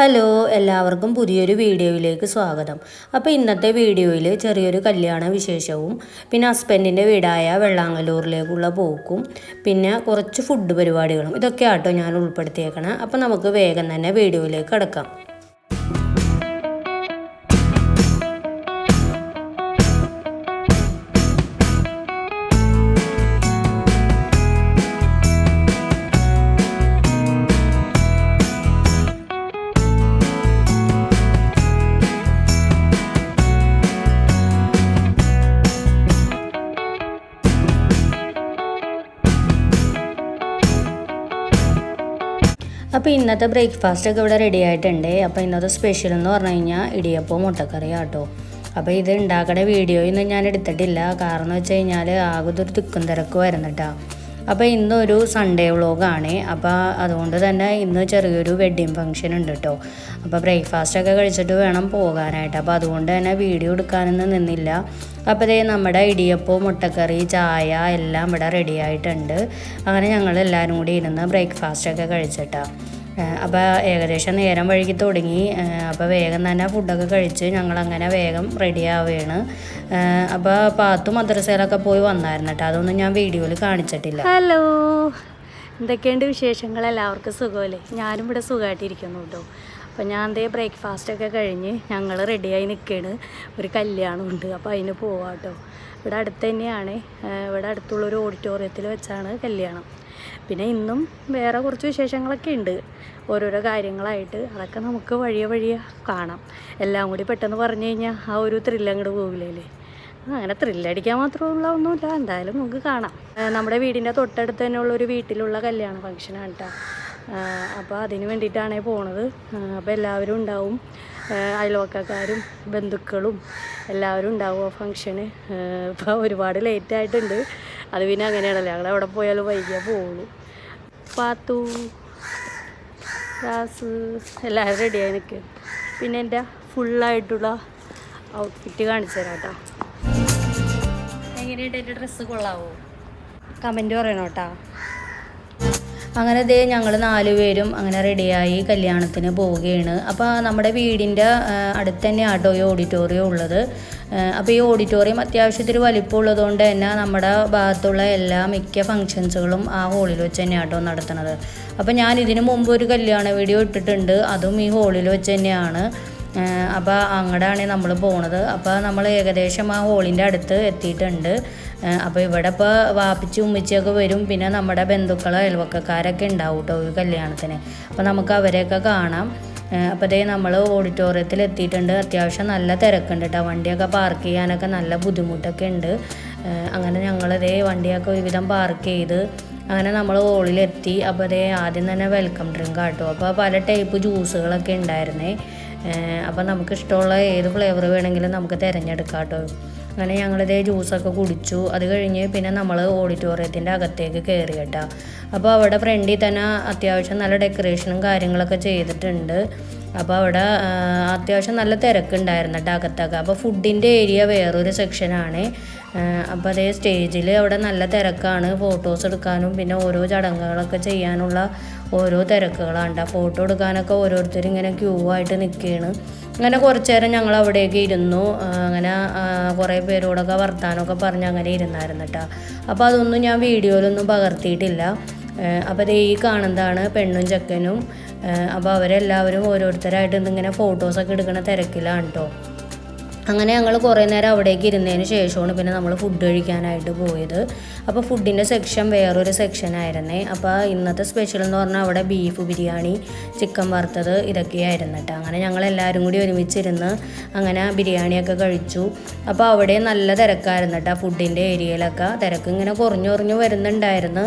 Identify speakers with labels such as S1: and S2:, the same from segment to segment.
S1: Hello എല്ലാവർക്കും പുതിയൊരു വീഡിയോയിലേക്ക് സ്വാഗതം. അപ്പോൾ ഇന്നത്തെ വീഡിയോയിൽ ചെറിയൊരു കല്യാണ വിശേഷവും പിന്നെ ഹസ്ബൻഡിന്റെ വീടായ വെള്ളാങ്ങല്ലൂരിലേക്കുള്ള പോക്കും പിന്നെ കുറച്ച് ഫുഡ് പരിപാടികളും ഇതൊക്കെ ആട്ടോ ഞാൻ ഉൾപ്പെടുത്തിയേക്കണം. അപ്പോൾ നമുക്ക് വേഗം തന്നെ വീഡിയോയിലേക്ക് കടക്കാം. അപ്പോൾ ഇന്നത്തെ ബ്രേക്ക്ഫാസ്റ്റ് ഒക്കെ ഇവിടെ റെഡി ആയിട്ടുണ്ട്. അപ്പോൾ ഇന്നത്തെ സ്പെഷ്യൽ എന്ന് പറഞ്ഞു കഴിഞ്ഞാൽ ഇടിയപ്പവും മുട്ടക്കറി ആട്ടോ. അപ്പോൾ ഇത് ഉണ്ടാക്കണ വീഡിയോയൊന്നും ഞാൻ എടുത്തിട്ടില്ല. കാരണം വെച്ച് കഴിഞ്ഞാൽ ആകെ തിക്കും തിരക്കും വരുന്നിട്ടാ അപ്പോൾ ഇന്നൊരു സൺഡേ വ്ളോഗാണ് അപ്പോൾ അതുകൊണ്ട് തന്നെ ഇന്ന് ചെറിയൊരു വെഡ്ഡിങ് ഫംഗ്ഷൻ ഉണ്ട് കേട്ടോ അപ്പോൾ ബ്രേക്ക്ഫാസ്റ്റ് ഒക്കെ കഴിച്ചിട്ട് വേണം പോകാനായിട്ട്. അപ്പോൾ അതുകൊണ്ട് തന്നെ വീഡിയോ എടുക്കാനൊന്നും നിന്നില്ല. അപ്പോൾ ഇതേ നമ്മുടെ ഇടിയപ്പം മുട്ടക്കറി ചായ എല്ലാം ഇവിടെ റെഡി ആയിട്ടുണ്ട്. അങ്ങനെ ഞങ്ങൾ എല്ലാവരും കൂടി ഇരുന്ന് ബ്രേക്ക്ഫാസ്റ്റ് ഒക്കെ കഴിച്ചിട്ടാണ് അപ്പോൾ ഏകദേശം നേരം വഴുകി തുടങ്ങി. അപ്പോൾ വേഗം തന്നെ ഫുഡൊക്കെ കഴിച്ച് ഞങ്ങളങ്ങനെ വേഗം റെഡി ആവുകയാണ്. അപ്പോൾ പാത്തു മദ്രസയിലൊക്കെ പോയി വന്നായിരുന്നു കേട്ടോ അതൊന്നും ഞാൻ വീഡിയോയിൽ കാണിച്ചിട്ടില്ല.
S2: ഹലോ എന്തൊക്കെയുണ്ട് വിശേഷങ്ങൾ? എല്ലാവർക്കും സുഖമല്ലേ? ഞാനും ഇവിടെ സുഖമായിട്ടിരിക്കുന്നു കേട്ടോ അപ്പോൾ ഞാൻ എന്തേ ബ്രേക്ക്ഫാസ്റ്റൊക്കെ കഴിഞ്ഞ് ഞങ്ങൾ റെഡിയായി നിൽക്കുകയാണ് ഒരു കല്യാണമുണ്ട് അപ്പോൾ അതിന് പോവാം കേട്ടോ ഇവിടെ അടുത്ത് തന്നെയാണ്. ഇവിടെ അടുത്തുള്ളൊരു ഓഡിറ്റോറിയത്തിൽ വെച്ചാണ് കല്യാണം. പിന്നെ ഇന്നും വേറെ കുറച്ച് വിശേഷങ്ങളൊക്കെ ഉണ്ട്. ഓരോരോ കാര്യങ്ങളായിട്ട് അതൊക്കെ നമുക്ക് വഴിയെ വഴിയെ കാണാം. എല്ലാം കൂടി പെട്ടെന്ന് പറഞ്ഞു കഴിഞ്ഞാൽ ആ ഒരു ത്രില്ല് അങ്ങോട്ട് പോകില്ലേ അങ്ങനെ ത്രില്ലടിക്കാൻ മാത്രമുള്ള ഒന്നുമില്ല. എന്തായാലും നമുക്ക് കാണാം. നമ്മുടെ വീടിന്റെ തൊട്ടടുത്ത് തന്നെയുള്ള ഒരു വീട്ടിലുള്ള കല്യാണ ഫംഗ്ഷനാണ് കേട്ടോ അപ്പോൾ അതിന് വേണ്ടിയിട്ടാണ് പോണത്. അപ്പോൾ എല്ലാവരും ഉണ്ടാവും. അയൽവക്കാരും ബന്ധുക്കളും എല്ലാവരും ഉണ്ടാവും ആ ഫംഗ്ഷന് ഇപ്പോൾ ഒരുപാട് ലേറ്റ് ആയിട്ടുണ്ട്. അത് പിന്നെ അങ്ങനെയാണല്ലോ. ഞങ്ങൾ എവിടെ പോയാലും വൈകിയേ പോവുള്ളൂ. പാത്തു ഗ്ലാസ് എല്ലാവരും റെഡിയായി നിൽക്കും പിന്നെ എന്റെ ഫുള്ളായിട്ടുള്ള ഔട്ട്ഫിറ്റ് കാണിച്ചു തരാം കേട്ടോ. എങ്ങനെയുണ്ട് എന്റെ ഡ്രസ്സ് കൊള്ളാവോ? കമന്റ് പറയണം
S1: അങ്ങനെ ദേ ഞങ്ങൾ നാലുപേരും അങ്ങനെ റെഡിയായി കല്യാണത്തിന് പോവുകയാണ്. അപ്പോൾ നമ്മുടെ വീടിന്റെ അടുത്ത് തന്നെ ആട്ടോ ഈ ഓഡിറ്റോറിയം ഉള്ളത്. അപ്പോൾ ഈ ഓഡിറ്റോറിയം അത്യാവശ്യത്തിൽ വലിപ്പമുള്ളതുകൊണ്ട് തന്നെ നമ്മുടെ ഭാഗത്തുള്ള എല്ലാ മിക്ക ഫങ്ഷൻസുകളും ആ ഹോളിൽ വെച്ച് തന്നെ ആട്ടോ നടത്തുന്നത്. അപ്പോൾ ഞാൻ ഇതിനു മുമ്പ് ഒരു കല്യാണ വീഡിയോ ഇട്ടിട്ടുണ്ട്. അതും ഈ ഹോളിൽ വെച്ച് തന്നെയാണ്. അപ്പോൾ അങ്ങടാണ് നമ്മൾ പോണത്. അപ്പോൾ നമ്മൾ ഏകദേശം ആ ഹോളിന്റെ അടുത്ത് എത്തിയിട്ടുണ്ട്. അപ്പോൾ ഇവിടെ ഇപ്പോൾ വാപ്പിച്ച് ഉമ്മിച്ചൊക്കെ വരും. പിന്നെ നമ്മുടെ ബന്ധുക്കളോ അയൽവക്കക്കാരൊക്കെ ഉണ്ടാവും കേട്ടോ ഒരു കല്യാണത്തിന്. അപ്പോൾ നമുക്ക് അവരെയൊക്കെ കാണാം. അപ്പോൾ ഇതേ നമ്മൾ ഓഡിറ്റോറിയത്തിൽ എത്തിയിട്ടുണ്ട്. അത്യാവശ്യം നല്ല തിരക്കുണ്ട് കേട്ടോ വണ്ടിയൊക്കെ പാർക്ക് ചെയ്യാനൊക്കെ നല്ല ബുദ്ധിമുട്ടൊക്കെ ഉണ്ട്. അങ്ങനെ ഞങ്ങളിതേ വണ്ടിയൊക്കെ ഒരുവിധം പാർക്ക് ചെയ്ത് അങ്ങനെ നമ്മൾ ഹോളിലെത്തി അപ്പോൾ അതേ ആദ്യം തന്നെ വെൽക്കം ഡ്രിങ്ക് ആട്ടോ. അപ്പോൾ പല ടൈപ്പ് ജ്യൂസുകളൊക്കെ ഉണ്ടായിരുന്നേ. അപ്പോൾ നമുക്ക് ഇഷ്ടമുള്ള ഏത് ഫ്ലേവർ വേണമെങ്കിലും നമുക്ക് തിരഞ്ഞെടുക്കാം കേട്ടോ അങ്ങനെ ഞങ്ങളിത് ജ്യൂസൊക്കെ കുടിച്ചു. അത് കഴിഞ്ഞ് പിന്നെ നമ്മൾ ഓഡിറ്റോറിയത്തിന്റെ അകത്തേക്ക് കയറി കേട്ടോ. അപ്പോൾ അവിടെ ഫ്രണ്ടിൽ തന്നെ അത്യാവശ്യം നല്ല ഡെക്കറേഷനും കാര്യങ്ങളൊക്കെ ചെയ്തിട്ടുണ്ട്. അപ്പോൾ അവിടെ അത്യാവശ്യം നല്ല തിരക്കുണ്ടായിരുന്നു കേട്ടോ അകത്തൊക്കെ. അപ്പോൾ ഫുഡിന്റെ ഏരിയ വേറൊരു സെക്ഷനാണ്. അപ്പോൾ അതേ സ്റ്റേജിൽ അവിടെ നല്ല തിരക്കാണ്. ഫോട്ടോസ് എടുക്കാനും പിന്നെ ഓരോ ചടങ്ങുകളൊക്കെ ചെയ്യാനുള്ള ഓരോ തിരക്കുകളാണ് ഫോട്ടോ എടുക്കാനൊക്കെ ഓരോരുത്തർ ഇങ്ങനെ ക്യൂ ആയിട്ട് നിൽക്കുകയാണ് അങ്ങനെ കുറച്ച് നേരം ഞങ്ങൾ അവിടെയൊക്കെ ഇരുന്നു അങ്ങനെ കുറേ പേരോടൊക്കെ വർത്താനമൊക്കെ പറഞ്ഞ് അങ്ങനെ ഇരുന്നായിരുന്നു കേട്ടോ അപ്പോൾ അതൊന്നും ഞാൻ വീഡിയോയിലൊന്നും പകർത്തിയിട്ടില്ല. അപ്പോൾ ദേ ഈ കാണുന്നതാണ് പെണ്ണും ചെക്കനും. അപ്പോൾ അവരെല്ലാവരും ഓരോരുത്തരായിട്ട് ഇന്നിങ്ങനെ ഫോട്ടോസൊക്കെ എടുക്കുന്ന തിരക്കിലാണ് കേട്ടോ അങ്ങനെ ഞങ്ങൾ കുറേ നേരം അവിടേക്ക് ഇരുന്നതിന് ശേഷമാണ് പിന്നെ നമ്മൾ ഫുഡ് കഴിക്കാനായിട്ട് പോയത്. അപ്പോൾ ഫുഡിന്റെ സെക്ഷൻ വേറൊരു സെക്ഷൻ ആയിരുന്നേ. അപ്പോൾ ഇന്നത്തെ സ്പെഷ്യൽ എന്ന് പറഞ്ഞാൽ അവിടെ ബീഫ് ബിരിയാണി ചിക്കൻ വറുത്തത് ഇതൊക്കെയായിരുന്നു കേട്ടോ. അങ്ങനെ ഞങ്ങൾ എല്ലാവരും കൂടി ഒരുമിച്ചിരുന്ന് അങ്ങനെ ബിരിയാണിയൊക്കെ കഴിച്ചു. അപ്പോൾ അവിടെ നല്ല തിരക്കായിരുന്നു കേട്ടോ ഫുഡിന്റെ ഏരിയയിലൊക്കെ. തിരക്ക് ഇങ്ങനെ കുറഞ്ഞു കുറഞ്ഞു വരുന്നുണ്ടായിരുന്നു.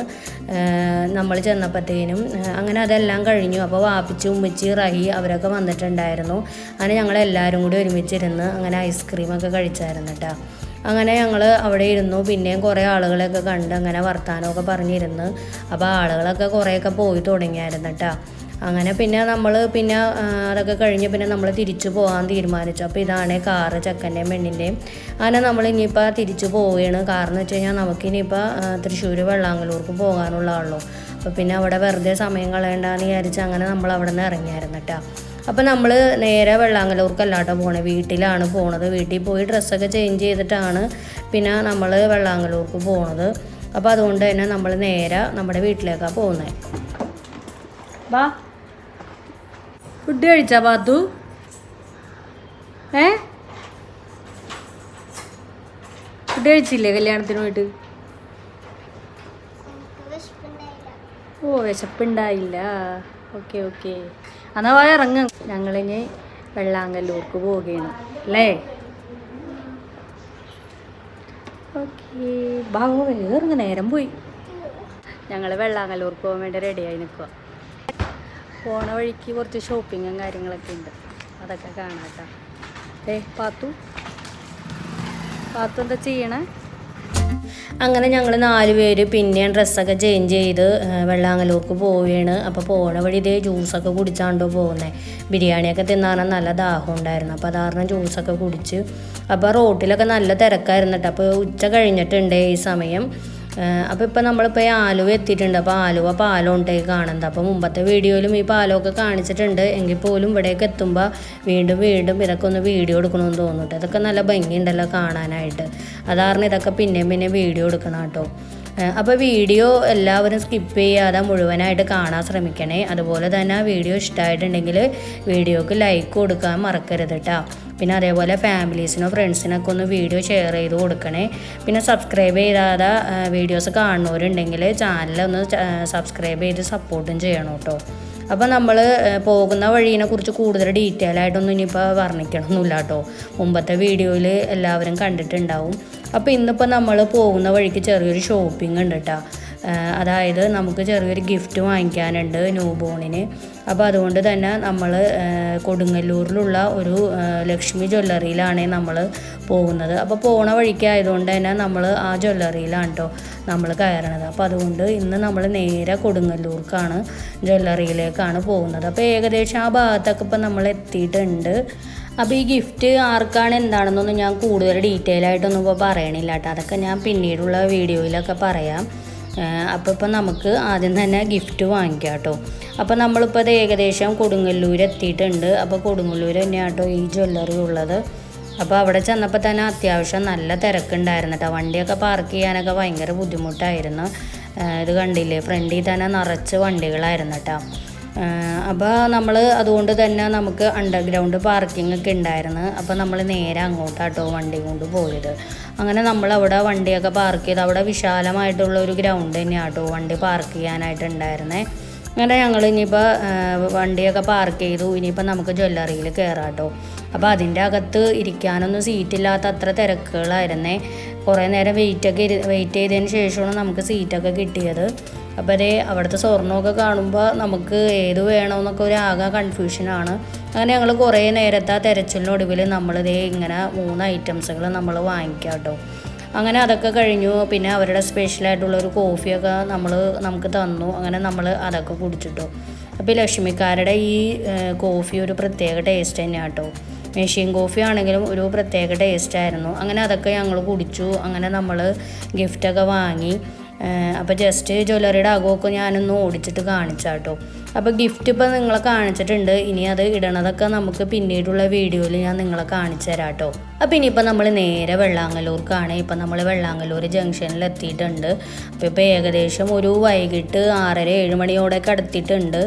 S1: നമ്മൾ ചെന്നപ്പോഴത്തേനും അങ്ങനെ അതെല്ലാം കഴിഞ്ഞു. അപ്പോൾ വാപ്പിച്ച് ഉമ്മിച്ച് റഹി അവരൊക്കെ വന്നിട്ടുണ്ടായിരുന്നു. അങ്ങനെ ഞങ്ങൾ എല്ലാവരും കൂടി ഒരുമിച്ചിരുന്ന് അങ്ങനെ ഐസ്ക്രീമൊക്കെ കഴിച്ചായിരുന്നു കേട്ടോ. അങ്ങനെ ഞങ്ങൾ അവിടെ ഇരുന്നു. പിന്നെയും കുറേ ആളുകളെയൊക്കെ കണ്ട് അങ്ങനെ വർത്തമാനമൊക്കെ പറഞ്ഞിരുന്ന്. അപ്പോൾ ആളുകളൊക്കെ കുറേയൊക്കെ പോയി തുടങ്ങിയായിരുന്നു കേട്ടോ. അങ്ങനെ പിന്നെ നമ്മൾ പിന്നെ അതൊക്കെ കഴിഞ്ഞ് പിന്നെ നമ്മൾ തിരിച്ചു പോകാൻ തീരുമാനിച്ചു. അപ്പോൾ ഇതാണ് കാറ് ചെക്കന്റെയും പെണ്ണിന്റെയും അങ്ങനെ നമ്മൾ ഇനിയിപ്പോൾ തിരിച്ചു പോവുകയാണ്. കാരണം വെച്ച് കഴിഞ്ഞാൽ നമുക്കിനിയിപ്പോൾ തൃശ്ശൂർ വെള്ളാങ്കലൂർക്ക് പോകാനുള്ള ആളല്ലോ അപ്പോൾ പിന്നെ അവിടെ വെറുതെ സമയം കളയണ്ടെന്ന് വിചാരിച്ച് അങ്ങനെ നമ്മൾ അവിടെ നിന്ന് ഇറങ്ങിയായിരുന്നു കേട്ടോ അപ്പോൾ നമ്മൾ നേരെ വെള്ളാങ്കലൂർക്കല്ലാട്ടോ പോണത് വീട്ടിലാണ് പോണത്. വീട്ടിൽ പോയി ഡ്രസ്സൊക്കെ ചേഞ്ച് ചെയ്തിട്ടാണ് പിന്നെ നമ്മൾ വെള്ളാങ്കലൂർക്ക് പോണത്. അപ്പോൾ അതുകൊണ്ട് തന്നെ നമ്മൾ നേരെ നമ്മുടെ വീട്ടിലേക്കാണ് പോകുന്നത്
S2: വാ ഫുഡ് കഴിച്ചാ പാത്തു ഏ? ഫുഡ് കഴിച്ചില്ലേ കല്യാണത്തിന് പോയിട്ട് ഓ വിശപ്പുണ്ടായില്ല. Okay okay. എന്നാ പോയ ഇറങ്ങും. ഞങ്ങളിനി വെള്ളാങ്കല്ലൂർക്ക് പോവുകയാണ്. അല്ലേ? ഓക്കെ. ബാബു വേറെ നേരം പോയി. ഞങ്ങൾ വെള്ളാങ്കല്ലൂർക്ക് പോകാൻ വേണ്ടി റെഡിയായി നിൽക്കുക പോണ വഴിക്ക് കുറച്ച് ഷോപ്പിങ്ങും കാര്യങ്ങളൊക്കെ ഉണ്ട്. അതൊക്കെ കാണാട്ടോ ഏ പാത്തു. പാത്തു എന്താ ചെയ്യണേ?
S1: അങ്ങനെ ഞങ്ങൾ നാല് പേര് പിന്നെയും ഡ്രസ്സൊക്കെ ചേഞ്ച് ചെയ്ത് വെള്ളാങ്ങലോക്ക് പോവുകയാണ്. അപ്പോൾ പോണ വഴി ഇതേ ജ്യൂസൊക്കെ കുടിച്ചാണ്ടോ പോകുന്നത് ബിരിയാണിയൊക്കെ തിന്നാൻ നല്ല ദാഹം ഉണ്ടായിരുന്നു. അപ്പോൾ അത് ജ്യൂസൊക്കെ കുടിച്ച്. അപ്പോൾ റോട്ടിലൊക്കെ നല്ല തിരക്കായിരുന്നു കേട്ടോ അപ്പോൾ ഉച്ച കഴിഞ്ഞിട്ടുണ്ട് ഈ സമയം. അപ്പോൾ ഇപ്പോൾ നമ്മളിപ്പോൾ ഈ ആലുവ എത്തിയിട്ടുണ്ട്. അപ്പോൾ ആലുവ പാലം ഉണ്ട് ഈ കാണുന്നത്. അപ്പോൾ മുമ്പത്തെ വീഡിയോയിലും ഈ പാലമൊക്കെ കാണിച്ചിട്ടുണ്ട്. എങ്കിൽ പോലും ഇവിടേക്ക് എത്തുമ്പോൾ വീണ്ടും വീണ്ടും ഇതൊക്കെ ഒന്ന് വീഡിയോ എടുക്കണമെന്ന് തോന്നുന്നുണ്ട്. ഇതൊക്കെ നല്ല ഭംഗിയുണ്ടല്ലോ കാണാനായിട്ട്. അതാറിന് ഇതൊക്കെ പിന്നെയും പിന്നെ വീഡിയോ എടുക്കണം കേട്ടോ. അപ്പോൾ വീഡിയോ എല്ലാവരും സ്കിപ്പ് ചെയ്യാതെ മുഴുവനായിട്ട് കാണാൻ ശ്രമിക്കണേ. അതുപോലെ തന്നെ വീഡിയോ ഇഷ്ടമായിട്ടുണ്ടെങ്കിൽ വീഡിയോക്ക് ലൈക്ക് കൊടുക്കാൻ മറക്കരുത് കേട്ടോ പിന്നെ അതേപോലെ ഫാമിലീസിനോ ഫ്രണ്ട്സിനൊക്കെ ഒന്ന് വീഡിയോ ഷെയർ ചെയ്ത് കൊടുക്കണേ. പിന്നെ സബ്സ്ക്രൈബ് ചെയ്താതെ വീഡിയോസ് കാണുന്നവരുണ്ടെങ്കിൽ ചാനലൊന്ന് സബ്സ്ക്രൈബ് ചെയ്ത് സപ്പോർട്ടും ചെയ്യണം കേട്ടോ അപ്പോൾ നമ്മൾ പോകുന്ന വഴീനെ കുറിച്ച് കൂടുതൽ ഡീറ്റെയിൽ ആയിട്ടൊന്നും ഇനിയിപ്പോൾ വർണിക്കണമൊന്നുമില്ല കേട്ടോ മുമ്പത്തെ വീഡിയോയിൽ എല്ലാവരും കണ്ടിട്ടുണ്ടാവും. അപ്പോൾ ഇന്നിപ്പോൾ നമ്മൾ പോകുന്ന വഴിക്ക് ചെറിയൊരു ഷോപ്പിംഗ് ഉണ്ട് കേട്ടോ അതായത് നമുക്ക് ചെറിയൊരു ഗിഫ്റ്റ് വാങ്ങിക്കാനുണ്ട് ന്യൂ ബോണിന് അപ്പോൾ അതുകൊണ്ട് തന്നെ നമ്മൾ കൊടുങ്ങല്ലൂരിലുള്ള ഒരു ലക്ഷ്മി ജ്വല്ലറിയിലാണ് നമ്മൾ പോകുന്നത്. അപ്പോൾ പോണ വഴിക്ക് ആയതുകൊണ്ട് തന്നെ നമ്മൾ ആ ജ്വല്ലറിയിലാണ് കേട്ടോ നമ്മൾ കയറണത്. അപ്പോൾ അതുകൊണ്ട് ഇന്ന് നമ്മൾ നേരെ കൊടുങ്ങല്ലൂർക്കാണ് ജ്വല്ലറിയിലേക്കാണ് പോകുന്നത്. അപ്പോൾ ഏകദേശം ആ ഭാഗത്തൊക്കെ ഇപ്പം നമ്മൾ എത്തിയിട്ടുണ്ട് അപ്പോൾ ഈ ഗിഫ്റ്റ് ആർക്കാണ് എന്താണെന്നൊന്നും ഞാൻ കൂടുതൽ ഡീറ്റെയിൽ ആയിട്ടൊന്നും ഇപ്പോൾ പറയണില്ല കേട്ടോ. അതൊക്കെ ഞാൻ പിന്നീടുള്ള വീഡിയോയിലൊക്കെ പറയാം. അപ്പോൾ ഇപ്പം നമുക്ക് ആദ്യം തന്നെ ഗിഫ്റ്റ് വാങ്ങിക്കാം കേട്ടോ. അപ്പോൾ നമ്മളിപ്പോൾ അത് ഏകദേശം കൊടുങ്ങല്ലൂർ എത്തിയിട്ടുണ്ട്. അപ്പോൾ കൊടുങ്ങല്ലൂർ തന്നെയാണ് കേട്ടോ ഈ ജ്വല്ലറി ഉള്ളത്. അപ്പോൾ അവിടെ ചെന്നപ്പോൾ തന്നെ അത്യാവശ്യം നല്ല തിരക്കുണ്ടായിരുന്നു കേട്ടോ. വണ്ടിയൊക്കെ പാർക്ക് ചെയ്യാനൊക്കെ ഭയങ്കര ബുദ്ധിമുട്ടായിരുന്നു. ഇത് കണ്ടില്ലേ? ഫ്രണ്ടിൽ തന്നെ നിറച്ച് വണ്ടികളായിരുന്നു കേട്ടോ. അപ്പോൾ നമ്മൾ അതുകൊണ്ട് തന്നെ നമുക്ക് അണ്ടർഗ്രൗണ്ട് പാർക്കിംഗ് ഒക്കെ ഉണ്ടായിരുന്നു അപ്പോൾ നമ്മൾ നേരെ അങ്ങോട്ടാട്ടോ വണ്ടി കൊണ്ട് പോയത്. അങ്ങനെ നമ്മൾ അവിടെ വണ്ടിയൊക്കെ പാർക്ക് ചെയ്ത് അവിടെ വിശാലമായിട്ടുള്ള ഒരു ഗ്രൗണ്ട് തന്നെയാട്ടോ വണ്ടി പാർക്ക് ചെയ്യാനായിട്ടുണ്ടായിരുന്നേ അങ്ങനെ ഞങ്ങൾ ഇനിയിപ്പോൾ വണ്ടിയൊക്കെ പാർക്ക് ചെയ്തു. ഇനിയിപ്പോൾ നമുക്ക് ജ്വല്ലറിയിൽ കയറാട്ടോ അപ്പോൾ അതിന്റെ അകത്ത് ഇരിക്കാനൊന്നും സീറ്റില്ലാത്ത അത്ര തിരക്കുകളായിരുന്നേ. കുറേ നേരം വെയിറ്റൊക്കെ വെയിറ്റ് ചെയ്തതിന് ശേഷമാണ് നമുക്ക് സീറ്റൊക്കെ കിട്ടിയത്. അപ്പോൾ അതേ അവിടുത്തെ സ്വർണമൊക്കെ കാണുമ്പോൾ നമുക്ക് ഏത് വേണമെന്നൊക്കെ ഒരു ആകെ കൺഫ്യൂഷനാണ് അങ്ങനെ ഞങ്ങൾ കുറേ നേരത്തെ ആ തെരച്ചിലിനൊടുവിൽ നമ്മളിതേ ഇങ്ങനെ മൂന്ന് ഐറ്റംസുകൾ നമ്മൾ വാങ്ങിക്കാം കേട്ടോ അങ്ങനെ അതൊക്കെ കഴിഞ്ഞു. പിന്നെ അവരുടെ സ്പെഷ്യലായിട്ടുള്ള ഒരു കോഫിയൊക്കെ നമ്മൾ നമുക്ക് തന്നു. അങ്ങനെ നമ്മൾ അതൊക്കെ കുടിച്ചിട്ടു. അപ്പോൾ ലക്ഷ്മിക്കാരുടെ ഈ കോഫി ഒരു പ്രത്യേക ടേസ്റ്റ് തന്നെയാണ് കേട്ടോ മെഷീൻ കോഫി ആണെങ്കിലും ഒരു പ്രത്യേക ടേസ്റ്റ് ആയിരുന്നു. അങ്ങനെ അതൊക്കെ ഞങ്ങൾ കുടിച്ചു. അങ്ങനെ നമ്മൾ ഗിഫ്റ്റൊക്കെ വാങ്ങി. അപ്പോൾ ജസ്റ്റ് ജ്വല്ലറിയുടെ അകമൊക്കെ ഞാനൊന്ന് ഓടിച്ചിട്ട് കാണിച്ചാട്ടോ. അപ്പോൾ ഗിഫ്റ്റ് ഇപ്പോൾ നിങ്ങളെ കാണിച്ചിട്ടുണ്ട്. ഇനി അത് ഇടണതൊക്കെ നമുക്ക് പിന്നീടുള്ള വീഡിയോയിൽ ഞാൻ നിങ്ങളെ കാണിച്ചു തരാം കേട്ടോ അപ്പോൾ ഇനിയിപ്പോൾ നമ്മൾ നേരെ വെള്ളാങ്കല്ലൂർക്കാണ് ഇപ്പം നമ്മൾ വെള്ളാങ്കല്ലൂർ ജംഗ്ഷനിൽ എത്തിയിട്ടുണ്ട് അപ്പോൾ ഇപ്പോൾ ഏകദേശം ഒരു വൈകിട്ട് ആറര ഏഴ് മണിയോടെ അടുത്തിട്ടുണ്ട്.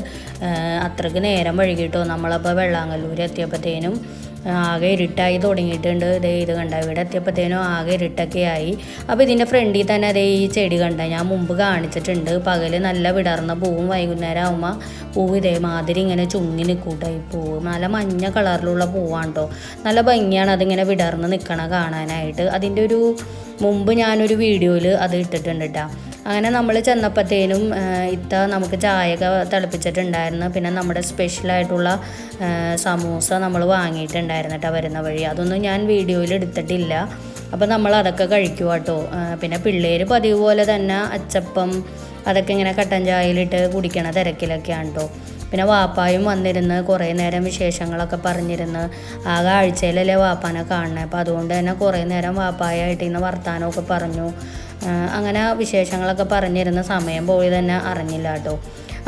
S1: അത്രയ്ക്ക് നേരം വൈകിട്ടോ. നമ്മളപ്പോൾ വെള്ളാങ്കല്ലൂർ എത്തിയപ്പോഴത്തേനും ആകെ ഇരുട്ടായി തുടങ്ങിയിട്ടുണ്ട്. ദേ ഇത് കണ്ട? ഇവിടെ എത്തിയപ്പോഴത്തേനും ആകെ ഇരുട്ടൊക്കെ ആയി. അപ്പോൾ ഇതിന്റെ ഫ്രണ്ടിൽ തന്നെ അതേ ഈ ചെടി കണ്ട? ഞാൻ മുമ്പ് കാണിച്ചിട്ടുണ്ട്. പകൽ നല്ല വിടർന്ന പൂവും വൈകുന്നേരം ആകുമ്പോൾ പൂവ് ഇതേമാതിരി ഇങ്ങനെ ചുങ്ങി നിൽക്കൂട്ടോ ഈ പൂവ്. നല്ല മഞ്ഞ കളറിലുള്ള പൂവാണ് കേട്ടോ നല്ല ഭംഗിയാണ് അതിങ്ങനെ വിടർന്ന് നിൽക്കണ കാണാനായിട്ട്. അതിന്റെ ഒരു മുമ്പ് ഞാനൊരു വീഡിയോയിൽ അത് ഇട്ടിട്ടുണ്ട് കേട്ടോ അങ്ങനെ നമ്മൾ ചെന്നപ്പോഴത്തേനും ഇത്ത നമുക്ക് ചായയൊക്കെ തിളപ്പിച്ചിട്ടുണ്ടായിരുന്നു. പിന്നെ നമ്മുടെ സ്പെഷ്യലായിട്ടുള്ള സമൂസ നമ്മൾ വാങ്ങിയിട്ടുണ്ടായിരുന്നു കേട്ടോ വരുന്ന വഴി. അതൊന്നും ഞാൻ വീഡിയോയിൽ എടുത്തിട്ടില്ല. അപ്പോൾ നമ്മൾ അതൊക്കെ കഴിക്കുക കേട്ടോ പിന്നെ പിള്ളേർ പതിവ് പോലെ തന്നെ അച്ചപ്പം അതൊക്കെ ഇങ്ങനെ കട്ടൻ ചായയിലിട്ട് കുടിക്കണ തിരക്കിലൊക്കെയാണ് കേട്ടോ പിന്നെ വാപ്പായും വന്നിരുന്ന് കുറേ നേരം വിശേഷങ്ങളൊക്കെ പറഞ്ഞിരുന്ന്. ആകെ ആഴ്ചയിലല്ലേ വാപ്പാനെ കാണണേ. അപ്പോൾ അതുകൊണ്ട് തന്നെ കുറേ നേരം വാപ്പായായിട്ട് ഇന്ന് വർത്താനമൊക്കെ പറഞ്ഞു. അങ്ങനെ വിശേഷങ്ങളൊക്കെ പറഞ്ഞിരുന്ന സമയം പോയി തന്നെ അറിഞ്ഞില്ല കേട്ടോ.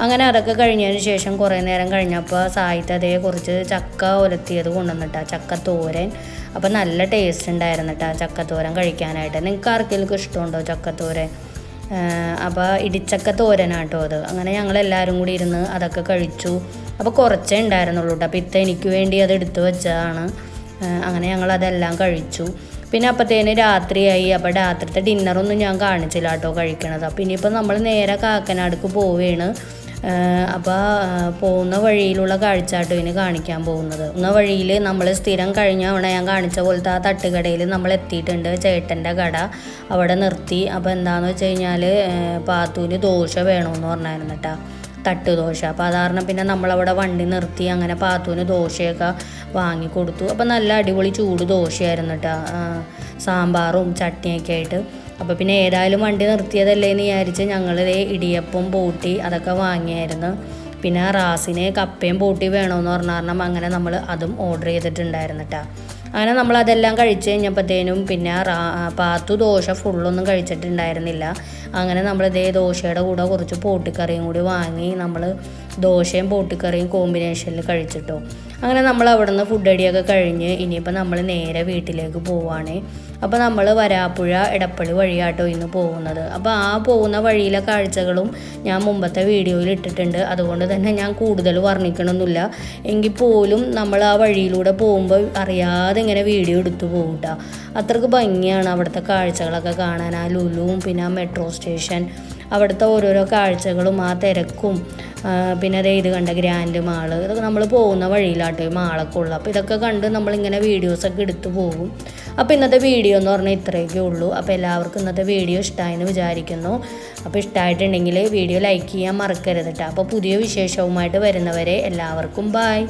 S1: അങ്ങനെ അതൊക്കെ കഴിഞ്ഞതിന് ശേഷം കുറേ നേരം കഴിഞ്ഞപ്പോൾ സായിത്ത് കുറച്ച് ചക്ക ഉലത്തിയത് കൊണ്ടുവന്നിട്ടാ ചക്ക തോരൻ. അപ്പോൾ നല്ല ടേസ്റ്റ് ഉണ്ടായിരുന്നു കേട്ടോ ചക്കത്തോരൻ കഴിക്കാനായിട്ട്. നിങ്ങൾക്ക് ആർക്കെങ്കിലും ഇഷ്ടമുണ്ടോ ചക്കത്തോരൻ? അപ്പോൾ ഇടിച്ചക്ക തോരനാട്ടോ അത്. അങ്ങനെ ഞങ്ങൾ എല്ലാവരും കൂടി ഇരുന്ന് അതൊക്കെ കഴിച്ചു. അപ്പോൾ കുറച്ചേ ഉണ്ടായിരുന്നുള്ളൂ കേട്ടോ അപ്പോൾ ഇത്ത എനിക്ക് വേണ്ടി അത് എടുത്തു വെച്ചതാണ്. അങ്ങനെ ഞങ്ങൾ അതെല്ലാം കഴിച്ചു. പിന്നെ അപ്പത്തേന് രാത്രിയായി. അപ്പോൾ രാത്രിത്തെ ഡിന്നറൊന്നും ഞാൻ കാണിച്ചില്ല കേട്ടോ കഴിക്കണത്. അപ്പോൾ ഇനിയിപ്പോൾ നമ്മൾ നേരെ കാക്കനാടുക്ക് പോവുകയാണ് അപ്പോൾ പോകുന്ന വഴിയിലുള്ള കാഴ്ചാട്ടോ ഇനി കാണിക്കാൻ പോകുന്നത്. ഒന്ന വഴിയിൽ നമ്മൾ സ്ഥിരം കഴിഞ്ഞ അവിടെ ഞാൻ കാണിച്ച പോലത്തെ ആ തട്ടുകടയിൽ നമ്മൾ എത്തിയിട്ടുണ്ട് ചേട്ടന്റെ കട. അവിടെ നിർത്തി. അപ്പോൾ എന്താണെന്ന് വെച്ച് കഴിഞ്ഞാൽ പാത്തൂന് ദോശ വേണമെന്ന് പറഞ്ഞായിരുന്നു കേട്ടോ തട്ട് ദോശ അപ്പോൾ അതാരണം പിന്നെ നമ്മളവിടെ വണ്ടി നിർത്തി അങ്ങനെ പാത്തുവിന് ദോശയൊക്കെ വാങ്ങിക്കൊടുത്തു. അപ്പോൾ നല്ല അടിപൊളി ചൂട് ദോശയായിരുന്നു കേട്ടോ സാമ്പാറും ചട്നിയൊക്കെ ആയിട്ട്. അപ്പോൾ പിന്നെ ഏതായാലും വണ്ടി നിർത്തിയതല്ലേ എന്ന് വിചാരിച്ച് ഞങ്ങൾ ഇടിയപ്പം പൂട്ടി അതൊക്കെ വാങ്ങിയായിരുന്നു. പിന്നെ റാസിന് കപ്പയും പൂട്ടി വേണമെന്ന് പറഞ്ഞ കാരണം അങ്ങനെ നമ്മൾ അതും ഓർഡർ ചെയ്തിട്ടുണ്ടായിരുന്നു കേട്ടോ അങ്ങനെ നമ്മൾ അതെല്ലാം കഴിച്ച് കഴിഞ്ഞപ്പോഴത്തേനും പിന്നെ പാത്തു ദോശ ഫുള്ളൊന്നും കഴിച്ചിട്ടുണ്ടായിരുന്നില്ല. അങ്ങനെ നമ്മൾ ഇതേ ദോശയുടെ കൂടെ കുറച്ച് പോട്ടിക്കറിയും കൂടി വാങ്ങി നമ്മൾ ദോശയും പോട്ടിക്കറിയും കോമ്പിനേഷനിൽ കഴിച്ചിട്ടോ. അങ്ങനെ നമ്മൾ അവിടെ നിന്ന് ഫുഡ് അടിയൊക്കെ കഴിഞ്ഞ് ഇനിയിപ്പോൾ നമ്മൾ നേരെ വീട്ടിലേക്ക് പോവുകയാണ് അപ്പോൾ നമ്മൾ വരാപ്പുഴ ഇടപ്പള്ളി വഴിയാട്ടോ ഇന്ന് പോകുന്നത്. അപ്പോൾ ആ പോകുന്ന വഴിയിലെ കാഴ്ചകളും ഞാൻ മുമ്പത്തെ വീഡിയോയിൽ ഇട്ടിട്ടുണ്ട്. അതുകൊണ്ട് തന്നെ ഞാൻ കൂടുതൽ വർണിക്കണമെന്നില്ല എങ്കിൽ പോലും നമ്മൾ ആ വഴിയിലൂടെ പോകുമ്പോൾ അറിയാതെ ഇങ്ങനെ വീഡിയോ എടുത്തു പോകും അത്രയ്ക്ക് ഭംഗിയാണ് അവിടുത്തെ കാഴ്ചകളൊക്കെ കാണാൻ. ആ ലുലുവും പിന്നെ ആ മെട്രോ സ്റ്റേഷൻ അവിടുത്തെ ഓരോരോ കാഴ്ചകളും ആ തിരക്കും പിന്നെ അതേ ഇത് കണ്ട ഗ്രാൻഡ് മാൾ ഇതൊക്കെ നമ്മൾ പോകുന്ന വഴിയിലാട്ടോ ഈ മാളൊക്കെ ഉള്ളു. അപ്പോൾ ഇതൊക്കെ കണ്ട് നമ്മളിങ്ങനെ വീഡിയോസൊക്കെ എടുത്തു പോകും. അപ്പോൾ ഇന്നത്തെ വീഡിയോ എന്ന് പറഞ്ഞാൽ ഇത്രയൊക്കെ ഉള്ളൂ. അപ്പോൾ എല്ലാവർക്കും ഇന്നത്തെ വീഡിയോ ഇഷ്ടമായെന്ന് വിചാരിക്കുന്നു. അപ്പോൾ ഇഷ്ടമായിട്ടുണ്ടെങ്കിൽ വീഡിയോ ലൈക്ക് ചെയ്യാൻ മറക്കരുത് കേട്ടോ അപ്പോൾ പുതിയ വിശേഷവുമായിട്ട് വരുന്നവരെ എല്ലാവർക്കും ബായ്